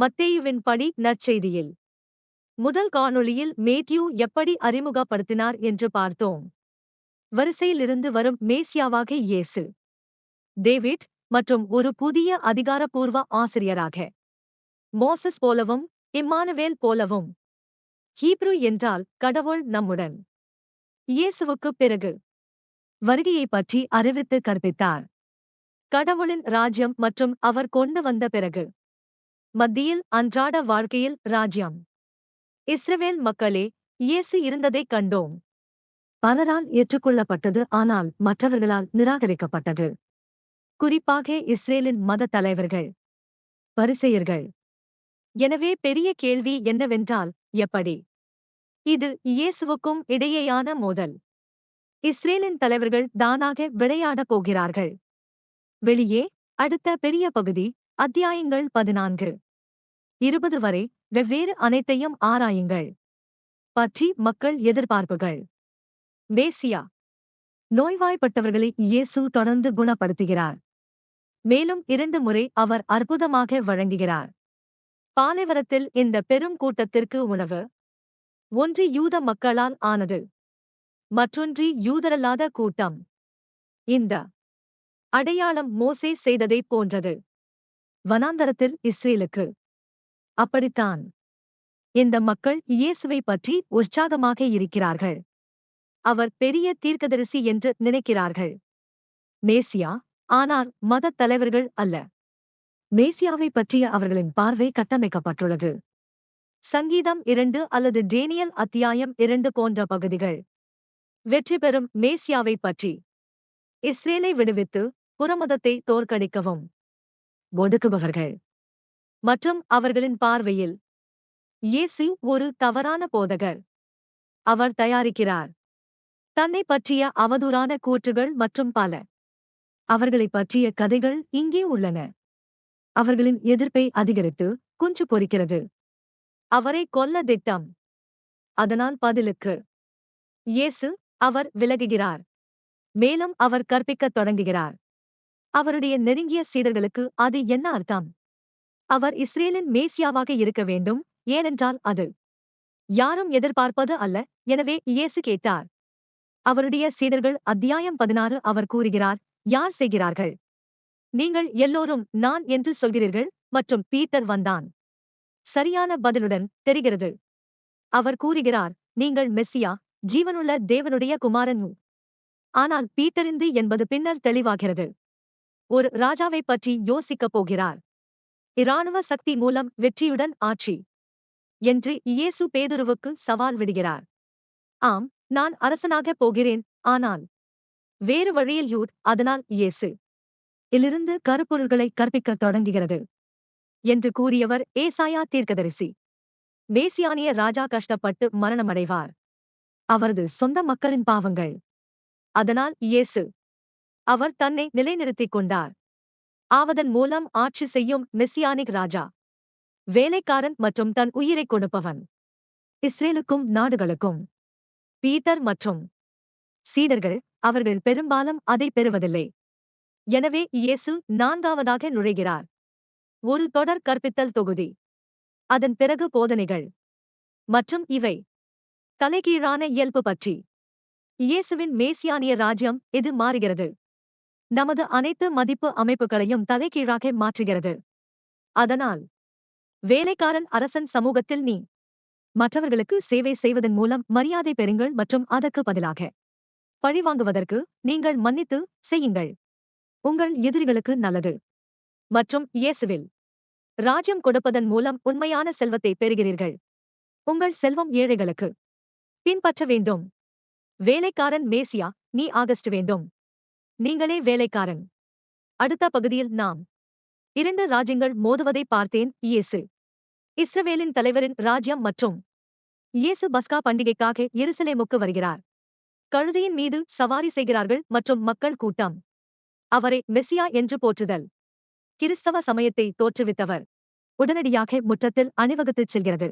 மத்தேயுவின் படி நற்செய்தியில். முதல் காணொளியில் மேத்யூ எப்படி அறிமுகப்படுத்தினார் என்று பார்த்தோம். வரிசையிலிருந்து வரும் மேசியாவாக இயேசு. டேவிட் மற்றும் ஒரு புதிய அதிகாரப்பூர்வ ஆசிரியராக. மோசஸ் போலவும் இம்மானுவேல் போலவும். ஹீப்ரு என்றால் கடவுள் நம்முடன். இயேசுவுக்குப் பிறகு. வருகையைப் பற்றி அறிவித்து கற்பித்தார். கடவுளின் ராஜ்யம் மற்றும் அவர் கொண்டு வந்த பிறகு. மத்தியில் அன்றாட வாழ்க்கையில் ராஜ்யம். இஸ்ரவேல் மக்களே இயேசு இருந்ததைக் கண்டோம். பலரால் ஏற்றுக்கொள்ளப்பட்டது ஆனால் மற்றவர்களால் நிராகரிக்கப்பட்டது. குறிப்பாக இஸ்ரேலின் மத தலைவர்கள். பரிசெயர்கள். எனவே பெரிய கேள்வி என்னவென்றால் எப்படி? இது இயேசுவுக்கும் இடையேயான மோதல். இஸ்ரேலின் தலைவர்கள் தானாக விளையாடப் போகிறார்கள். வெளியே அடுத்த பெரிய பகுதி அத்தியாயங்கள் பதினான்கு. இருபது வரை வெவ்வேறு அனைத்தையும் ஆராயுங்கள். பற்றி மக்கள் எதிர்பார்ப்புகள். மேசியா நோய்வாய்ப்பட்டவர்களை இயேசு தொடர்ந்து குணப்படுத்துகிறார். மேலும் இரண்டு முறை அவர் அற்புதமாக வழங்குகிறார். பாலைவரத்தில் இந்த பெரும் கூட்டத்திற்கு உணவு. ஒன்று யூத மக்களால் ஆனது. மற்றொன்று யூதரல்லாத கூட்டம். இந்த அடையாளம் மோசே செய்ததைப் போன்றது. வனாந்தரத்தில் இஸ்ரேலுக்கு. அப்படித்தான். இந்த மக்கள் இயேசுவை பற்றி உற்சாகமாக இருக்கிறார்கள். அவர் பெரிய தீர்க்கதரிசி என்று நினைக்கிறார்கள். மேசியா ஆனால் மதத் தலைவர்கள் அல்ல. மேசியாவை பற்றிய அவர்களின் பார்வை கட்டமைக்கப்பட்டுள்ளது. சங்கீதம் இரண்டு அல்லது டேனியல் அத்தியாயம் இரண்டு போன்ற பகுதிகள். வெற்றி பெறும் மேசியாவை பற்றி. இஸ்ரேலை விடுவித்து புறமதத்தை தோற்கடிக்கவும். ஒடுக்குபவர்கள். மற்றும் அவர்களின் பார்வையில். இயேசு ஒரு தவறான போதகர். அவர் தயாரிக்கிறார். தன்னை பற்றிய அவதூறான கூற்றுகள் மற்றும் பல. அவர்களைப் பற்றிய கதைகள் இங்கே உள்ளன. அவர்களின் எதிர்ப்பை அதிகரித்து குஞ்சு பொறிக்கிறது. அவரை கொல்ல திட்டம். அதனால் பதிலுக்கு. இயேசு அவர் விலகுகிறார். மேலும் அவர் கற்பிக்கத் தொடங்குகிறார். அவருடைய நெருங்கிய சீடர்களுக்கு அது என்ன அர்த்தம்? அவர் இஸ்ரேலின் மேசியாவாக இருக்க வேண்டும் ஏனென்றால் அது யாரும் எதிர்பார்ப்பது அல்ல. எனவே இயேசு கேட்டார். அவருடைய சீடர்கள் அத்தியாயம் பதினாறு அவர் கூறுகிறார் யார் செய்கிறார்கள்? நீங்கள் எல்லோரும் நான் என்று சொல்கிறீர்கள்? மற்றும் பீட்டர் வந்தான். சரியான பதிலுடன் தெரிகிறது. அவர் கூறுகிறார் நீங்கள் மெஸ்ஸியா ஜீவனுள்ள தேவனுடைய குமாரன். ஆனால் பீட்டரிந்து என்பது பின்னர் தெளிவாகிறது. ஒரு ராஜாவைப் பற்றி யோசிக்கப் போகிறார். இராணுவ சக்தி மூலம் வெற்றியுடன் ஆட்சி என்று இயேசு பேதுருவுக்கு சவால் விடுகிறார். ஆம் நான் அரசனாகப் போகிறேன் ஆனால் வேறு வழியில் யூட் அதனால் இயேசு இலிருந்து கருப்பொருள்களை கற்பிக்கத் தொடங்குகிறது என்று கூறியவர் ஏசாயா தீர்க்கதரிசி. மேசியானிய ராஜா கஷ்டப்பட்டு மரணமடைவார். அவரது சொந்த மக்களின் பாவங்கள். அதனால் இயேசு அவர் தன்னை நிலைநிறுத்திக் கொண்டார். ஆவதன் மூலம் ஆட்சி செய்யும் மெசியானிக் ராஜா. வேலைக்காரன் மற்றும் தன் உயிரைக் கொடுப்பவன். இஸ்ரேலுக்கும் நாடுகளுக்கும். பீட்டர் மற்றும் சீடர்கள் அவர்கள் பெரும்பாலும் அதை பெறுவதில்லை. எனவே இயேசு நான்காவதாக நுழைகிறார். ஒரு தொடர் கற்பித்தல் தொகுதி. அதன் பிறகு போதனைகள். மற்றும் இவை. தலைகீழான இயல்பு பற்றி. இயேசுவின் மேசியானிய ராஜ்யம் இது மாறுகிறது? நமது அனைத்து மதிப்பு அமைப்புகளையும் தலைகீழாக மாற்றுகிறது. அதனால் வேலைக்காரன் அரசன் சமூகத்தில் நீ மற்றவர்களுக்கு சேவை செய்வதன் மூலம் மரியாதை பெறுங்கள் மற்றும் அதற்கு பதிலாக பழிவாங்குவதற்கு நீங்கள் மன்னித்து செய்யுங்கள். உங்கள் எதிரிகளுக்கு நல்லது. மற்றும் இயேசுவில் ராஜ்யம் கொடுப்பதன் மூலம் உண்மையான செல்வத்தை பெறுகிறீர்கள். உங்கள் செல்வம் ஏழைகளுக்கு பின்பற்ற வேண்டும். வேலைக்காரன் மேசியா நீ ஆகஸ்ட் வேண்டும். நீங்களே வேலைக்காரன். அடுத்த பகுதியில் நாம். இரண்டு ராஜ்யங்கள் மோதுவதை பார்த்தேன் இயேசு. இஸ்ரவேலின் தலைவரின் ராஜ்யம் மற்றும் இயேசு பஸ்கா பண்டிகைக்காக எருசலேமுக்கு வருகிறார். கழுதையின் மீது சவாரி செய்கிறார்கள் மற்றும் மக்கள் கூட்டம். அவரை மெஸ்ஸியா என்று போற்றுதல். கிறிஸ்தவ சமயத்தை தோற்றுவித்தவர். உடனடியாக முற்றத்தில் அணிவகுத்துச் செல்கிறது.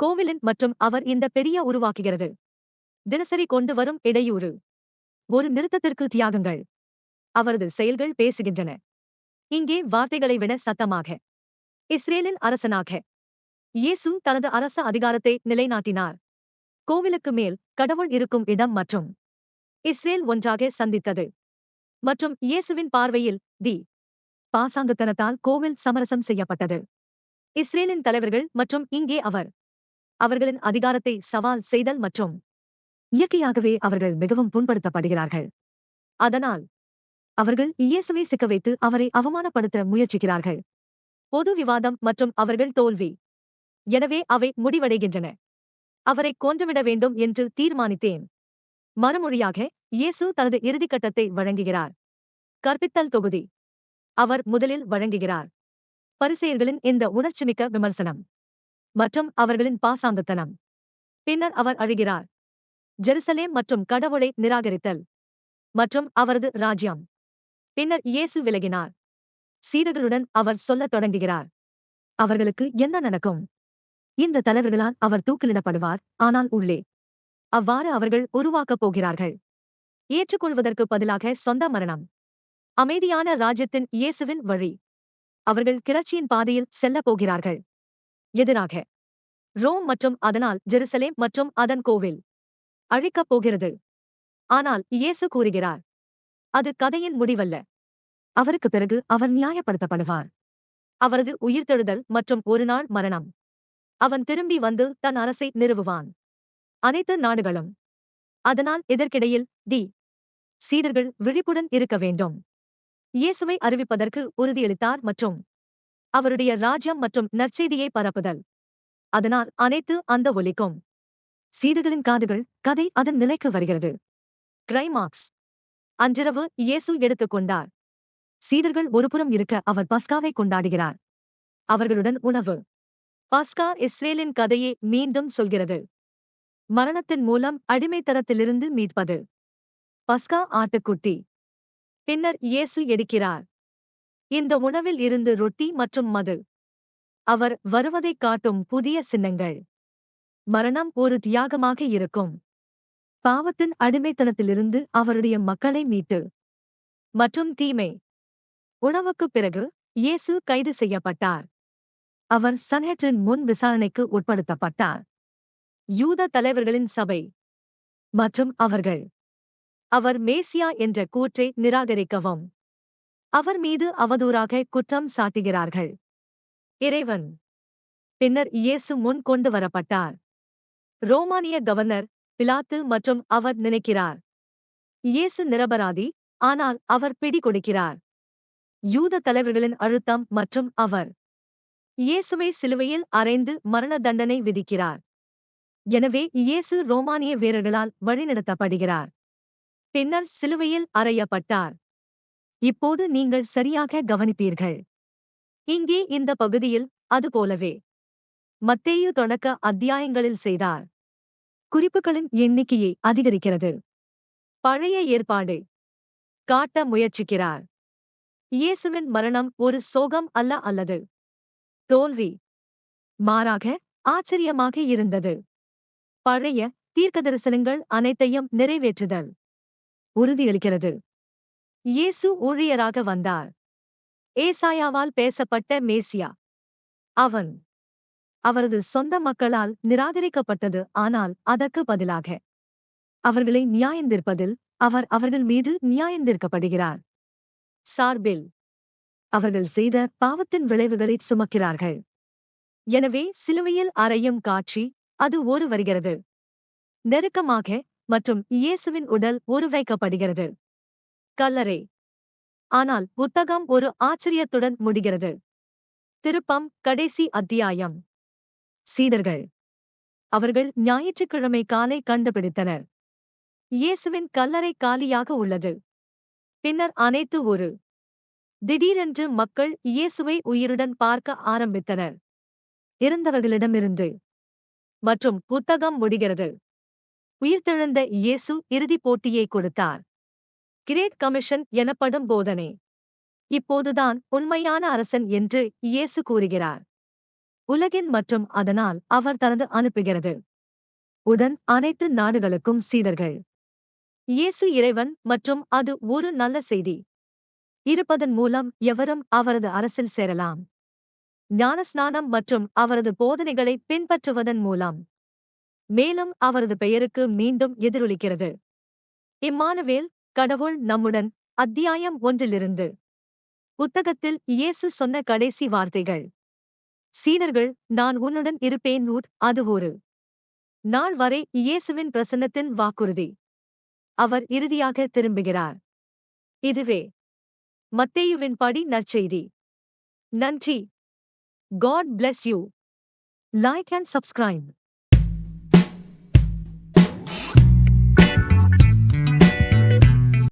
கோவிலின் மற்றும் அவர் இந்த பெரிய உருவாக்குகிறது. தினசரி கொண்டு வரும் இடையூறு. ஒரு நிறுத்தத்திற்கு தியாகங்கள். அவரது செயல்கள் பேசுகின்றன. இங்கே வார்த்தைகளை விட சத்தமாக. இஸ்ரேலின் அரசனாக. இயேசு தனது அரச அதிகாரத்தை நிலைநாட்டினார். கோவிலுக்கு மேல் கடவுள் இருக்கும் இடம் மற்றும் இஸ்ரேல் ஒன்றாக சந்தித்தது. மற்றும் இயேசுவின் பார்வையில் தி பாசாங்குத்தனத்தால் கோவில் சமரசம் செய்யப்பட்டது. இஸ்ரேலின் தலைவர்கள் மற்றும் இங்கே அவர். அவர்களின் அதிகாரத்தை சவால் செய்தல் மற்றும் இயற்கையாகவே அவர்கள் மிகவும் புண்படுத்தப்படுகிறார்கள். அதனால் அவர்கள் இயேசுவை சிக்க வைத்து அவரை அவமானப்படுத்த முயற்சிக்கிறார்கள். பொது விவாதம் மற்றும் அவர்கள் தோல்வி. எனவே அவை முடிவடைகின்றன. அவரை கொன்றுவிட வேண்டும் என்று தீர்மானித்தேன். மறுமொழியாக இயேசு தனது இறுதிக்கட்டத்தை வழங்குகிறார். கற்பித்தல் தொகுதி. அவர் முதலில் வழங்குகிறார். பரிசெயர்களின் இந்த உணர்ச்சிமிக்க விமர்சனம். மற்றும் அவர்களின் பாசாந்தத்தனம். பின்னர் அவர் அழுகிறார். ஜெருசலேம் மற்றும் கடவுளை நிராகரித்தல் மற்றும் அவரது ராஜ்யம். பின்னர் இயேசு விலகினார். சீடர்களுடன் அவர் சொல்லத் தொடங்குகிறார். அவர்களுக்கு என்ன நடக்கும்? இந்த தலைவர்களால் அவர் தூக்கிலிடப்படுவார் ஆனால் உள்ளே. அவ்வாறு அவர்கள் உருவாக்கப் போகிறார்கள். ஏற்றுக்கொள்வதற்கு பதிலாக சொந்த மரணம். அமைதியான ராஜ்யத்தின் இயேசுவின் வழி. அவர்கள் கிளர்ச்சியின் பாதையில் செல்லப் போகிறார்கள். எதிராக. ரோம் மற்றும் அதனால் ஜெருசலேம் மற்றும் அதன் கோவில். அழிக்கப் போகிறது. ஆனால் இயேசு கூறுகிறார் அது கதையின் முடிவல்ல. அவருக்கு பிறகு அவர் நியாயப்படுத்தப்படுவார். அவரது உயிர்த்தெழுதல் மற்றும் ஒரு நாள் மரணம். அவன் திரும்பி வந்து தன் அரசை நிறுவுவான். அனைத்து நாடுகளும் அதனால் இதற்கிடையில் தி சீடர்கள் விழிப்புடன் இருக்க வேண்டும். இயேசுவை அறிவிப்பதற்கு உறுதியளித்தார் மற்றும் அவருடைய ராஜ்யம் மற்றும் நற்செய்தியை பரப்புதல். அதனால் அனைத்து அந்த ஒலிக்கும். சீடர்களின் காதுகள் கதை அதன் நிலைக்கு வருகிறது. கிரைமாக்ஸ் அன்றிரவு இயேசு எடுத்துக்கொண்டார் சீடர்கள் ஒருபுறம் இருக்க அவர் பஸ்காவை கொண்டாடுகிறார். அவர்களுடன் உணவு. பஸ்கா இஸ்ரேலின் கதையை மீண்டும் சொல்கிறது. மரணத்தின் மூலம் அடிமைத்தரத்திலிருந்து மீட்பது. பஸ்கா ஆட்டுக்குட்டி. பின்னர் இயேசு எடுக்கிறார். இந்த உணவில் இருந்து ரொட்டி மற்றும் மது. அவர் வருவதைக் காட்டும் புதிய சின்னங்கள். மரணம் ஒரு தியாகமாக இருக்கும். பாவத்தின் அடிமைத்தனத்திலிருந்து அவருடைய மக்களை மீட்டு. மற்றும் தீமை. உணவுக்குப் பிறகு இயேசு கைது செய்யப்பட்டார். அவர் சன்ஹெட்ரின் முன் விசாரணைக்கு உட்படுத்தப்பட்டார். யூத தலைவர்களின் சபை. மற்றும் அவர்கள். அவர் மேசியா என்ற கூற்றை நிராகரிக்கவும். அவர் மீது அவதூறாக குற்றம் சாட்டுகிறார்கள். இறைவன். பின்னர் இயேசு முன் கொண்டு வரப்பட்டார். ரோமானிய கவர்னர் பிலாத்து மற்றும் அவர் நினைக்கிறார். இயேசு நிரபராதி ஆனால் அவர் பிடி கொடுக்கிறார். யூத தலைவர்களின் அழுத்தம் மற்றும் அவர் இயேசுவை சிலுவையில் அறைந்து மரண தண்டனை விதிக்கிறார். எனவே இயேசு ரோமானிய வீரர்களால் வழிநடத்தப்படுகிறார். பின்னர் சிலுவையில் அறையப்பட்டார். இப்போது நீங்கள் சரியாக கவனிப்பீர்கள். இங்கே இந்த பகுதியில் அதுபோலவே மத்தேயு தொடக்க அத்தியாயங்களில் செய்தார். குறிப்புகளின் எண்ணிக்கையை அதிகரிக்கிறது. பழைய ஏற்பாடு. காட்ட முயற்சிக்கிறார். இயேசுவின் மரணம் ஒரு சோகம் அல்ல அல்லது. தோல்வி. மாறாக ஆச்சரியமாக இருந்தது. பழைய தீர்க்க தரிசனங்கள் அனைத்தையும் நிறைவேற்றுதல். உறுதியளிக்கிறது. இயேசு ஊழியராக வந்தார். ஏசாயாவால் பேசப்பட்ட மேசியா. அவன் அவரது சொந்த மக்களால் நிராகரிக்கப்பட்டது. ஆனால் அதற்கு பதிலாக அவர்களை நியாயந்திருப்பதில் அவர் அவர்கள் மீது நியாயந்திருக்கப்படுகிறார். சார்பில் அவர்கள் செய்த பாவத்தின் விளைவுகளை சுமக்கிறார்கள். எனவே சிலுவையில் அறையும் காட்சி அது ஒரு வருகிறது. நெருக்கமாக மற்றும் இயேசுவின் உடல் ஒரு வைக்கப்படுகிறது. கல்லறை. ஆனால் புத்தகம் ஒரு ஆச்சரியத்துடன் முடிகிறது. திருப்பம் கடைசி அத்தியாயம். சீடர்கள். அவர்கள் ஞாயிற்றுக்கிழமை காலை கண்டுபிடித்தனர். இயேசுவின் கல்லறை காலியாக உள்ளது. பின்னர் அனைத்து ஒரு திடீரென்று மக்கள் இயேசுவை உயிருடன் பார்க்க ஆரம்பித்தனர். இருந்தவர்களிடமிருந்து மற்றும் புத்தகம் முடிகிறது உயிர்த்தெழுந்த இயேசு இறுதிப் போட்டியை கொடுத்தார். கிரேட் கமிஷன் எனப்படும் போதனை. இப்போதுதான் உண்மையான அரசன் என்று இயேசு கூறுகிறார். உலகின் மற்றும் அதனால் அவர் தனது அனுப்புகிறது. உடன் அனைத்து நாடுகளுக்கும் சீடர்கள். இயேசு இறைவன் மற்றும் அது ஒரு நல்ல செய்தி. இருப்பதன் மூலம் எவரும் அவரது அரசில் சேரலாம். ஞானஸ்நானம் மற்றும் அவரது போதனைகளை பின்பற்றுவதன் மூலம். மேலும் அவரது பெயருக்கு மீண்டும் எதிரொலிக்கிறது. இம்மானுவேல் கடவுள் நம்முடன் அத்தியாயம் ஒன்றிலிருந்து. புத்தகத்தில் இயேசு சொன்ன கடைசி வார்த்தைகள். சீனர்கள் நான் உன்னுடன் இருப்பேன் ஊட் அது ஒரு நாள் வரை இயேசுவின் பிரசன்னத்தின் வாக்குறுதி. அவர் இறுதியாக திரும்புகிறார். இதுவே மத்தேயுவின் படி நற்செய்தி. நன்றி. God bless you like and subscribe